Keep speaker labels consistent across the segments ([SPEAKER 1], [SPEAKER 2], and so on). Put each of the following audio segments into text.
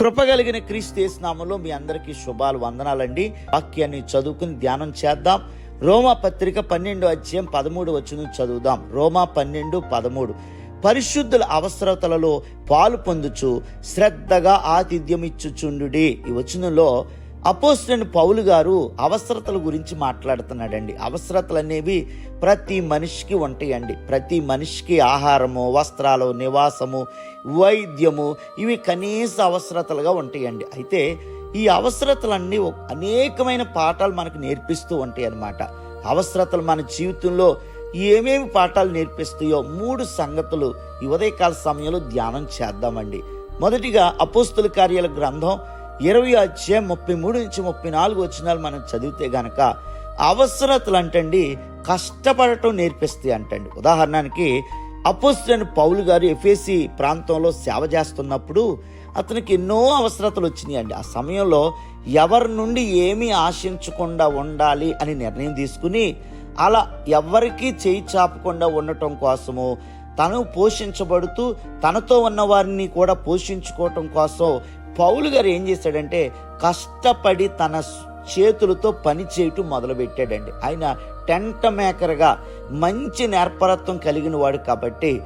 [SPEAKER 1] కృపగలిగిన క్రీస్తు నామంలో మీ అందరికీ శుభాలు వందనాలండి. వాక్యాన్ని చదువుకుని ధ్యానం చేద్దాం. రోమా పత్రిక పన్నెండు అధ్యాయం పదమూడు వచ్చిన చదువుదాం. రోమా పన్నెండు పదమూడు. పరిశుద్ధుల అవసరతలలో పాలు పొందుచు శ్రద్ధగా ఆతిథ్యం ఇచ్చుచుండు ఈ వచనంలో అపోస్తులైన పౌలు గారు అవసరతల గురించి మాట్లాడుతున్నాడండి. అవసరతలు అనేవి ప్రతి మనిషికి ఉంటాయండి. ప్రతి మనిషికి ఆహారము వస్త్రాలు నివాసము వైద్యము ఇవి కనీస అవసరతలుగా ఉంటాయండి. అయితే ఈ అవసరతలన్నీ అనేకమైన పాఠాలు మనకు నేర్పిస్తూ ఉంటాయి అన్నమాట అవసరతలు మన జీవితంలో ఏమేమి పాఠాలు నేర్పిస్తాయో మూడు సంగతులు ఈ ఉదయకాల సమయంలో ధ్యానం చేద్దామండి. మొదటిగా అపోస్తుల కార్యాల గ్రంథం ఇరవై అధ్యాయం ముప్పై మూడు నుంచి ముప్పై నాలుగు వచ్చినాలు మనం చదివితే గనక అవసరతలు అంటండి కష్టపడటం నేర్పిస్తాయి అంటండి. ఉదాహరణకి అపోజిట్ పౌలు గారు ఎఫ్ఎసి ప్రాంతంలో సేవ చేస్తున్నప్పుడు అతనికి ఎన్నో అవసరతలు వచ్చినాయండి ఆ సమయంలో ఎవరి నుండి ఏమీ ఆశించకుండా ఉండాలి అని నిర్ణయం తీసుకుని అలా ఎవరికీ చేయి చాపకుండా ఉండటం కోసము తను పోషించబడుతూ తనతో ఉన్న వారిని కూడా పోషించుకోవటం కోసం పౌలు గారు ఏం చేశాడంటే కష్టపడి తన చేతులతో పని చేయటం మొదలుపెట్టాడండి. ఆయన టెంట మేకర్గా మంచి నేర్పరత్వం కలిగిన వాడు కాబట్టి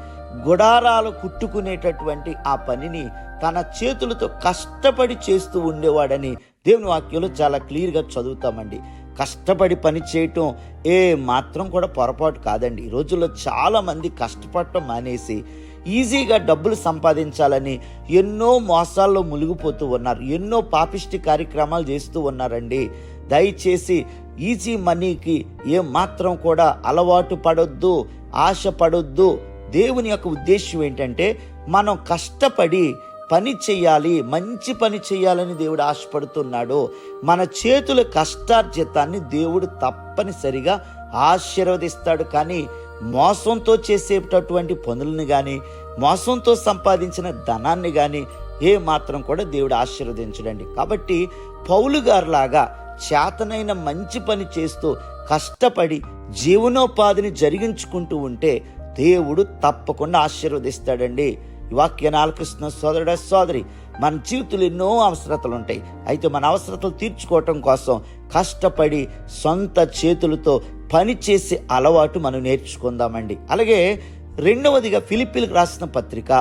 [SPEAKER 1] గుడారాలు కుట్టుకునేటటువంటి ఆ పనిని తన చేతులతో కష్టపడి చేస్తూ ఉండేవాడని దేవుని వాక్యంలో చాలా క్లియర్గా చదువుతామండి. కష్టపడి పని చేయటం ఏ మాత్రం కూడా పొరపాటు కాదండి. ఈ రోజుల్లో చాలామంది కష్టపడటం మానేసి ఈజీగా డబ్బులు సంపాదించాలని ఎన్నో మోసాల్లో మునిగిపోతూ ఉన్నారు ఎన్నో పాపిష్టి కార్యక్రమాలు చేస్తూ ఉన్నారండి. దయచేసి ఈజీ మనీకి ఏమాత్రం కూడా అలవాటు పడొద్దు ఆశ పడొద్దు. దేవుని యొక్క ఉద్దేశం ఏంటంటే మనం కష్టపడి పని చేయాలి మంచి పని చేయాలని దేవుడు ఆశపడుతున్నాడు. మన చేతుల కష్టార్జితాన్ని దేవుడు తప్పనిసరిగా ఆశీర్వదిస్తాడు. కానీ మోసంతో చేసేటటువంటి పనులను కానీ మోసంతో సంపాదించిన ధనాన్ని కానీ ఏ మాత్రం కూడా దేవుడు ఆశీర్వదించడండి. కాబట్టి పౌలు గారిలాగా చేతనైన మంచి పని చేస్తూ కష్టపడి జీవనోపాధిని జరిగించుకుంటూ ఉంటే దేవుడు తప్పకుండా ఆశీర్వదిస్తాడండి. ఈ వాక్యాన్ని ఆలకిస్తున్న సోదరుడ సోదరి మన జీవితంలో ఎన్నో అవసరతలు ఉంటాయి అయితే మన అవసరతలు తీర్చుకోవటం కోసం కష్టపడి సొంత చేతులతో పని చేసే అలవాటు మనం నేర్చుకుందామండి. అలాగే రెండవదిగా ఫిలిపిల్కి రాసిన పత్రిక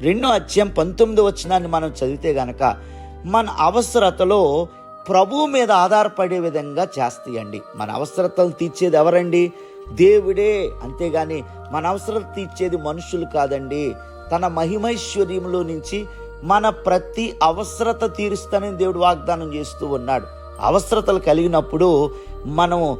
[SPEAKER 1] రెండో అధ్యాయం పంతొమ్మిదో వచ్చినాన్ని మనం చదివితే గనక మన అవసరతలో ప్రభువు మీద ఆధారపడే విధంగా చేస్తాయండి. మన అవసరతలు తీర్చేది ఎవరండి? దేవుడే. అంతేగాని మన అవసరం తీర్చేది మనుషులు కాదండి. తన మహిమైశ్వర్యంలో నుంచి మన ప్రతి అవసరత తీరుస్తానని దేవుడు వాగ్దానం చేస్తూ ఉన్నాడు. అవసరతలు కలిగినప్పుడు మనం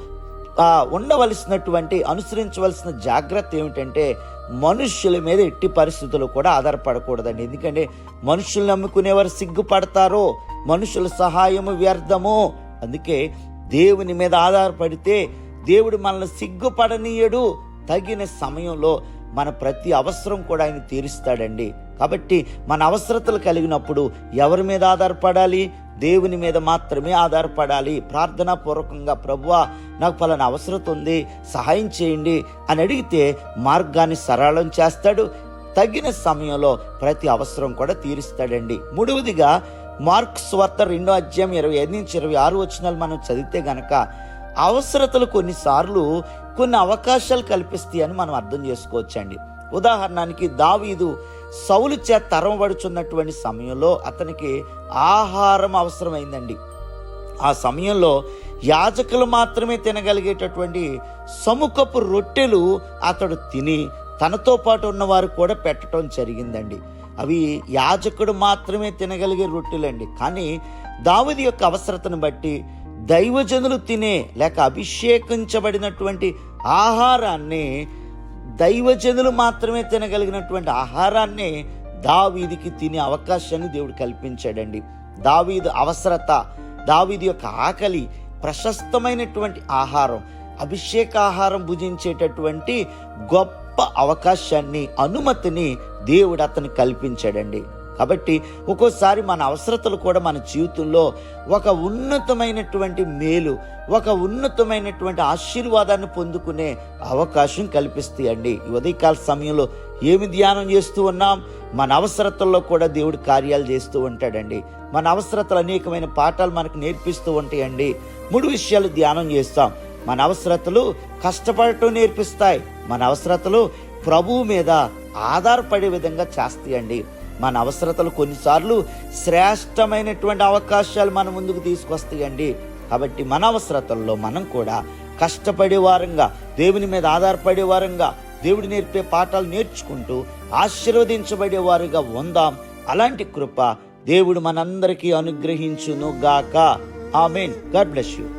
[SPEAKER 1] ఉండవలసినటువంటి అనుసరించవలసిన జాగ్రత్త ఏమిటంటే మనుష్యుల మీద ఎట్టి పరిస్థితులు కూడా ఆధారపడకూడదండి. ఎందుకంటే మనుషులు నమ్ముకునేవారు సిగ్గుపడతారో మనుషుల సహాయము వ్యర్థము. అందుకే దేవుని మీద ఆధారపడితే దేవుడు మనల్ని సిగ్గుపడనీయడు. తగిన సమయంలో మన ప్రతి అవసరం కూడా ఆయన తీరుస్తాడండి. కాబట్టి మన అవసరతలు కలిగినప్పుడు ఎవరి మీద ఆధారపడాలి? దేవుని మీద మాత్రమే ఆధారపడాలి. ప్రార్థనా పూర్వకంగా ప్రభువా నాకు పలానా అవసరత ఉంది సహాయం చేయండి అని అడిగితే మార్గాన్ని సరళం చేస్తాడు. తగిన సమయంలో ప్రతి అవసరం కూడా తీరుస్తాడండి. మూడవదిగా మార్క్స్ వార్త రెండో అధ్యాయం ఇరవై ఐదు నుంచి ఇరవై ఆరు వచనాలు మనం చదివితే గనక అవసరతలు కొన్నిసార్లు కొన్ని అవకాశాలు కల్పిస్తాయి అని మనం అర్థం చేసుకోవచ్చండి. ఉదాహరణకి దావీదు సౌలు చేత తరమబడుచున్నటువంటి సమయంలో అతనికి ఆహారం అవసరమైందండి. ఆ సమయంలో యాజకులు మాత్రమే తినగలిగేటటువంటి సముఖపు రొట్టెలు అతడు తిని తనతో పాటు ఉన్నవారు కూడా పెట్టడం జరిగిందండి. అవి యాజకుడు మాత్రమే తినగలిగే రొట్టెలండి. కానీ దావుది యొక్క అవసరతను బట్టి దైవజనులు తినే లేక అభిషేకించబడినటువంటి ఆహారాన్ని దైవజనులు మాత్రమే తినగలిగినటువంటి ఆహారాన్ని దావీదికి తినే అవకాశాన్ని దేవుడు కల్పించాడండి. దావీదు అవసరత దావీది యొక్క ఆకలి ప్రశస్తమైనటువంటి ఆహారం అభిషేక ఆహారం భుజించేటటువంటి గొప్ప అవకాశాన్ని అనుమతిని దేవుడు అతను కల్పించాడండి. కాబట్టి ఒక్కోసారి మన అవసరతలు కూడా మన జీవితంలో ఒక ఉన్నతమైనటువంటి మేలు ఒక ఉన్నతమైనటువంటి ఆశీర్వాదాన్ని పొందుకునే అవకాశం కల్పిస్తాయండి. ఈ ఉదయకాల సమయంలో ఏమి ధ్యానం చేస్తూ ఉన్నాం? మన అవసరతల్లో కూడా దేవుడు కార్యాలు చేస్తూ ఉంటాడండి. మన అవసరతలు అనేకమైన పాఠాలు మనకు నేర్పిస్తూ ఉంటాయండి. మూడు విషయాలు ధ్యానం చేస్తాం. మన అవసరతలు కష్టపడటం నేర్పిస్తాయి. మన అవసరతలు ప్రభువు మీద ఆధారపడే విధంగా చేస్తాయండి. మన అవసరతలు కొన్నిసార్లు శ్రేష్టమైనటువంటి అవకాశాలు మన ముందుకు తీసుకొస్తాయండి. కాబట్టి మన అవసరతల్లో మనం కూడా కష్టపడే వారంగా దేవుని మీద ఆధారపడే వారంగా దేవుడు నేర్పే పాఠాలు నేర్చుకుంటూ ఆశీర్వదించబడేవారుగా ఉందాం. అలాంటి కృప దేవుడు మనందరికీ అనుగ్రహించును గాక ఆమెన్. God bless you.